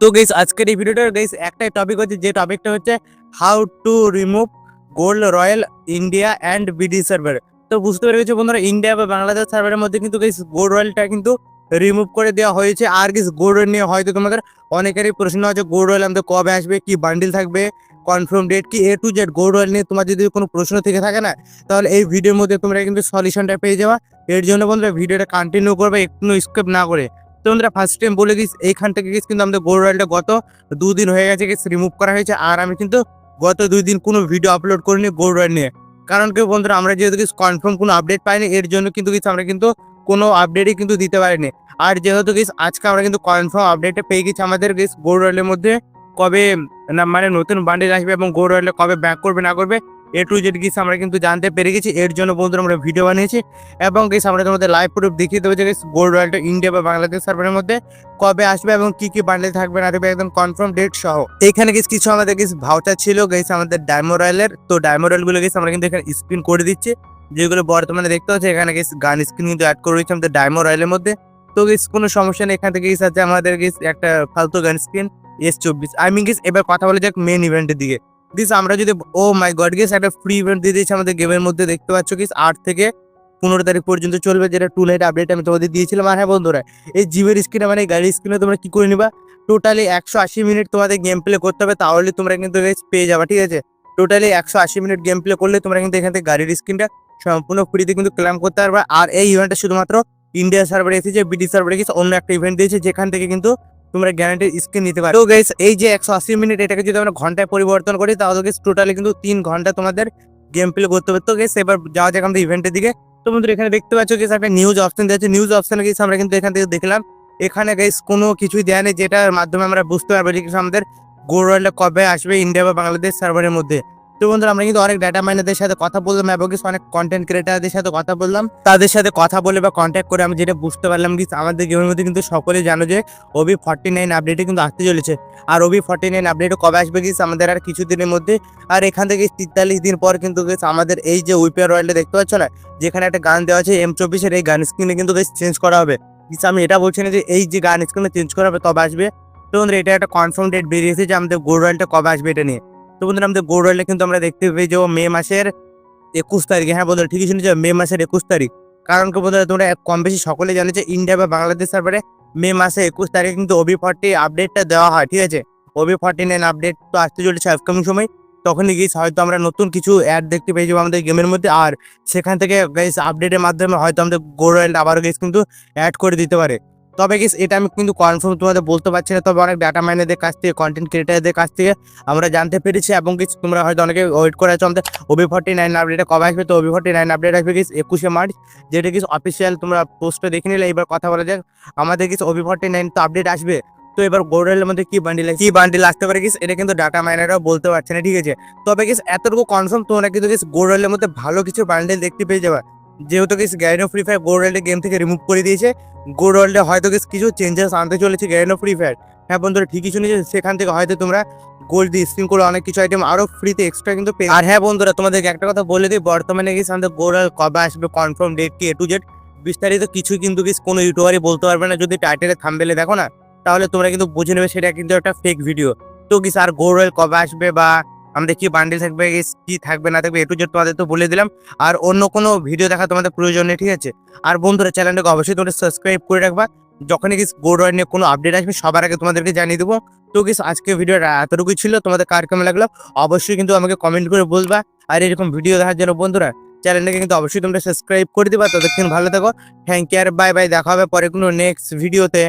তো গেস আজকের এই ভিডিওটার গেস একটাই টপিক হচ্ছে, যে টপিকটা হচ্ছে how to remove gold royal India and BD server তো বুঝতে পেরে গেছো বন্ধুরা ইন্ডিয়া বা বাংলাদেশ সার্ভারের মধ্যে কিন্তু গেস গোল্ড রয়্যালটা কিন্তু রিমুভ করে দেওয়া হয়েছে। আর গেস গোল্ড রয়্যাল নিয়ে হয়তো তোমাদের অনেকেরই প্রশ্ন আছে গোল্ড রয়্যাল আমাদের কবে আসবে, কি বান্ডিল থাকবে কনফার্ম ডেট কি A to Z gold royal নিয়ে তোমার যদি কোনো প্রশ্ন থেকে থাকে না, তাহলে এই ভিডিওর মধ্যে তোমরা কিন্তু সলিউশনটা পেয়ে যাওয়া এর জন্য বন্ধুরা ভিডিওটা কন্টিনিউ করবে একটু স্কিপ না করে। তো বন্ধুরা ফার্স্ট টাইম বলে দিস, এইখান থেকে গেছি কিন্তু আমাদের গোল্ড রয়্যালটা গত দুদিন হয়ে গেছে গেছে রিমুভ করা হয়েছে, আর আমি কিন্তু গত দুই দিন কোনো ভিডিও আপলোড করিনি গোল্ড রয়্যাল নিয়ে। কারণ কি বন্ধুরা, আমরা যেহেতু কিছু কনফার্ম কোনো আপডেট পাইনি, এর জন্য কিন্তু কিছু আমরা কিন্তু কোনো আপডেটই কিন্তু দিতে পারিনি। আর যেহেতু গেছি আজকে আমরা কিন্তু কনফার্ম আপডেটে পেয়ে গেছি আমাদের গেছি গোল্ড রয়্যালের মধ্যে, কবে না মানে নতুন বান্ডিল আসবে এবং গোল্ড রয়্যালে কবে ব্যাক করবে, না করবে এ টু জেড গেছি আমরা কিন্তু জানতে পেরে গেছি। এর জন্য বন্ধুরা আমরা ভিডিও বানিয়েছি। এবং গেছি আমরা তোমাদের লাইভ প্রুফ দেখিয়ে দেবো যে গোল্ড রয়্যালটা ইন্ডিয়া বা বাংলাদেশ সার্ভারের মধ্যে কবে আসবে এবং কি কি বান্ডেল থাকবে না থাকবে, একদম কনফার্ম ডেট সহ। এখানে গেছি কিছু আমাদের কিছু ভাউচার ছিল গেছে আমাদের ডায়মো রয়্যালের তো ডায়মো রয়্যালগুলো গেছে আমরা কিন্তু এখানে স্পিন করে দিচ্ছি। যেগুলো বর্তমানে দেখতে পাচ্ছি, এখানে গেছে গান স্ক্রিন কিন্তু অ্যাড করে রয়েছে আমাদের ডায়মো রয়্যালের মধ্যে। তো গেছে কোনো সমস্যা নেই, এখান থেকে গেছে আছে আমাদের গেছে একটা ফালতু গান স্ক্রিন এস চব্বিশ। আই মিন গেছে এবার কথা বলে যাক মেন ইভেন্টের দিকে। দিস আমরা যদি ও মাই গড গেস একটা ফ্রি ইভেন্ট দিয়ে দিয়েছি আমাদের গেমের মধ্যে, দেখতে পাচ্ছ গেস আট থেকে পনেরো তারিখ পর্যন্ত চলবে, যেটা টু লাইট আপডেট আমি তোমাদের দিয়েছিলাম। আর হ্যাঁ বন্ধুরা, এই জিমের স্ক্রিনে মানে গাড়ির স্ক্রিনে তোমরা কি করে নিবা? টোটালি একশো আশি মিনিট তোমাদের গেম প্লে করতে হবে, তাহলে তোমরা কিন্তু পেয়ে যাবা, ঠিক আছে? টোটালি একশো আশি মিনিট গেম প্লে করলে তোমরা কিন্তু এখান থেকে গাড়ির স্ক্রিনটা সম্পূর্ণ ফ্রিতে কিন্তু ক্লেম করতে পারবে। আর এই ইভেন্টটা শুধুমাত্র ইন্ডিয়া সার্ভারে এসেছে বিডি সার্ভারে গেছে অন্য একটা ইভেন্ট দিয়েছে, যেখান থেকে কিন্তু তোমরা গ্যারান্টির স্ক্রিন নিতে পারো। তো গাইস এই যে একশো আশি মিনিট এটাকে যদি আমরা ঘন্টায় পরিবর্তন করি, তাহলে গেস টোটালি কিন্তু তিন ঘণ্টা তোমাদের গেম প্লে করতে হবে। তো গেস এবার যাওয়া যাক আমাদের ইভেন্টের দিকে। তো বন্ধুরা, এখানে দেখতে পাচ্ছ গেস একটা নিউজ অপশন দিয়েছে নিউজ অপশনে গেছে আমরা কিন্তু এখান থেকে দেখলাম, এখানে গেস কোনো কিছুই দেয়া নেই, যেটার মাধ্যমে আমরা বুঝতে পারব যে কিছু আমাদের গোল্ড রয়্যালটা কবে আসবে ইন্ডিয়া বা বাংলাদেশ সার্ভারের মধ্যে। তো বন্ধুরা, আমরা কিন্তু অনেক ডাটা মাইনারদের সাথে কথা বললাম এবং কিছু অনেক কন্টেন্ট ক্রিয়েটারদের সাথে কথা বললাম। তাদের সাথে কথা বলে বা কন্ট্যাক্ট করে আমি যেটা বুঝতে পারলাম কি, আমাদের গেমের মধ্যে কিন্তু সকলেই জানো যে ওবি ফর্টি নাইন আপডেটে কিন্তু আসতে চলেছে। আর ওবি ফর্টি নাইন আপডেটও কবে আসবে কি, আমাদের আর কিছুদিনের মধ্যে, আর এখান থেকে তেতাল্লিশ দিন পর কিন্তু আমাদের এই যে উইপিআর রয়্যালটা দেখতে পাচ্ছ না, যেখানে একটা গান দেওয়া আছে এম চব্বিশের এই গান স্ক্রিনে কিন্তু বেশ চেঞ্জ করা হবে। আমি এটা বলছি না যে, এই যে গান স্ক্রিনে চেঞ্জ করা হবে তবে আসবে? তো এটা একটা কনফার্ম ডেট বেরিয়েছে যে আমাদের গোল্ড রয়্যালটা কবে আসবে এটা নিয়ে। তো বন্ধুরা, আমাদের গোল্ড রয়্যালে কিন্তু আমরা দেখতে পাই যে মে মাসের একুশ তারিখে। হ্যাঁ বন্ধুরা, ঠিকই শুনেছো, মে মাসের একুশ তারিখ। কারণ কি বন্ধুরা, তোমরা কম বেশি সকলে জানো যে ইন্ডিয়া বা বাংলাদেশ সার্ভারে মে মাসে একুশ তারিখে কিন্তু ওবি ফর্টি আপডেটটা দেওয়া হয়, ঠিক আছে? ওবি ফর্টি নাইন আপডেট তো আসতে চলেছে আপকামিং সময়। তখনই গিয়ে হয়তো আমরা নতুন কিছু অ্যাড দেখতে পেয়ে যাব আমাদের গেমের মধ্যে। আর সেখান থেকে গাইস আপডেটের মাধ্যমে হয়তো আমাদের রয়্যাল আবারও গেস কিন্তু অ্যাড করে দিতে পারে। তবে গেস এটা আমি কিন্তু কনফার্ম তোমাদের বলতে পারছি না। তবে অনেক ডাটা মাইনারদের কাছ থেকে কন্টেন্ট ক্রিয়েটারদের কাছ থেকে আমরা জানতে পেরেছি এবং কিছু তোমরা হয়তো অনেকে ওয়েট করে আছো আমাদের ওবি ফর্টি নাইন আপডেটে কবে আসবে। তো ওবি ফর্টি নাইন আপডেট আসবে গেস একুশে মার্চ যেটা কিছু অফিসিয়াল তোমরা পোস্টে দেখে নিলে। এবার কথা বলা যাক, আমাদের কিছু ওবি ফর্টি নাইন তো আপডেট আসবে। তো এবার গোল্ডের মধ্যে কি বান্ডিল কি বান্ডিল আসতে পারে গেস এটা কিন্তু ডাটা মাইনাররাও বলতে পারছে না, ঠিক আছে? তবে গেস এতটুকু কনফার্ম তোমরা কিন্তু গেস গোল্ডের মধ্যে ভালো কিছু বান্ডিল দেখতে পেয়ে যাবে। যেহেতু গেস গ্যারিনো ফ্রি ফায়ার গোল্ডের গেম থেকে রিমুভ করে দিয়েছে। গোল্ড ওয়ার্ল্ডে হয়তো গেস কিছু চেঞ্জেস আনতে চলেছে গ্যারিনো ফ্রি ফায়ার হ্যাঁ বন্ধুরা, ঠিকই শুনেছে, সেখান থেকে হয়তো তোমরা গোল্ড দিয়ে স্ক্রিন করে, অনেক কিছু আইটেম আরও ফ্রিতে এক্সট্রা কিন্তু পেয়ে আর হ্যাঁ বন্ধুরা, তোমাদেরকে একটা কথা বলে দিই, বর্তমানে গেছে আমাদের গোল্ড কবে আসবে কনফার্ম ডেট কি এ টু জেড বিস্তারিত কিছু কিন্তু গেস কোনো ইউটিউবারই বলতে পারবে না, যদি টাইটেলে থাম্বেলে দেখো না, তাহলে তোমরা কিন্তু বুঝে নেবে সেটা কিন্তু একটা ফেক ভিডিও তো গেস আর গোল্ড রয়্যাল কবে আসবে বা আমাদের কি বান্ডিল থাকবে, কি থাকবে, না থাকবে এ টু জেড তোমাদের তো বলে দিলাম। আর অন্য কোনো ভিডিও দেখা তোমাদের প্রয়োজন নেই, ঠিক আছে? আর বন্ধুরা চ্যানেলটাকে অবশ্যই তোমরা সাবস্ক্রাইব করে রাখবা। যখনই কিছু রয়্যাল নিয়ে কোনো আপডেট আসবে, সবার আগে তোমাদেরকে জানিয়ে দেবো। তো কিছু আজকে ভিডিওটা এতটুকুই ছিল। তোমাদের কার কেমন লাগল, অবশ্যই কিন্তু আমাকে কমেন্ট করে বলবা। আর এরকম ভিডিও দেখার জন্য বন্ধুরা চ্যানেলটাকে কিন্তু অবশ্যই তোমরা সাবস্ক্রাইব করে দিবা। ততক্ষণ ভালো থাকো। থ্যাংক ইউ আর বাই বাই দেখা হবে পরে কোনো নেক্সট ভিডিওতে